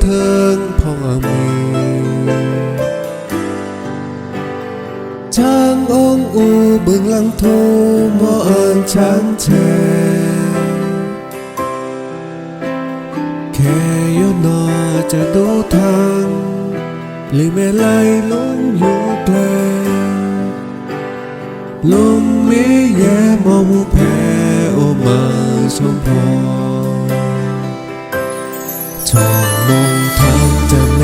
เทิงพ่อแม่ช้างองอูเบื้องลังทูมอเอิญช้างเชแค่ยนอจะดูทางหรือแม่ไล่ลงอยู่แกลลมไม่แย่มองแพ้โอมาสมพร มองทาจะเม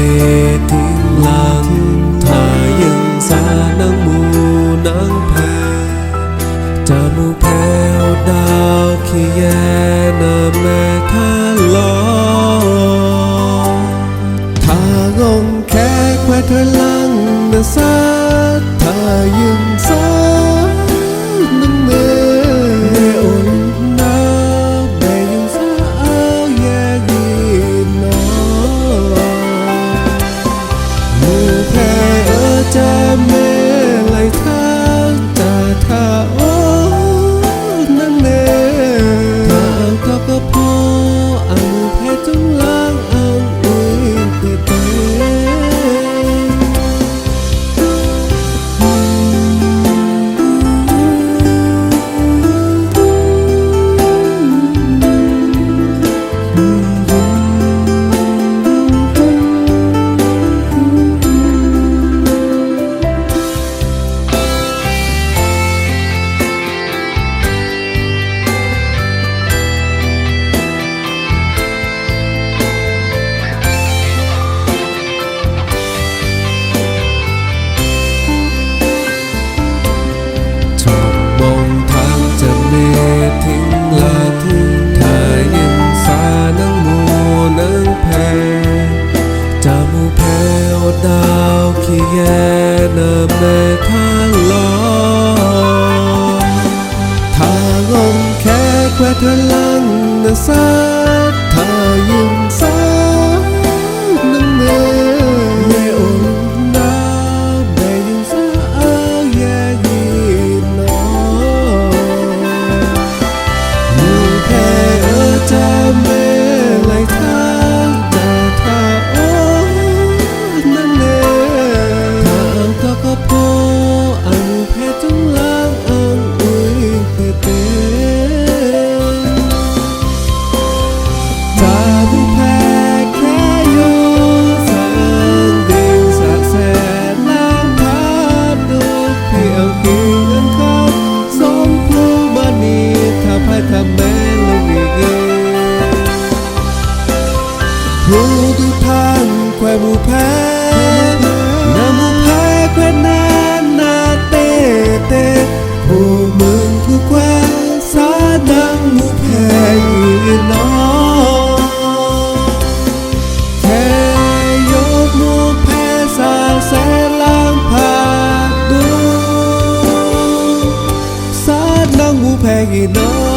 ทิลังทายังสานังมูนังแพจะมูแพวดาวขี้แยนาแม่ทาลอทางงแค่แควเธอลังนะซาทายัง na me tha. Maggie know.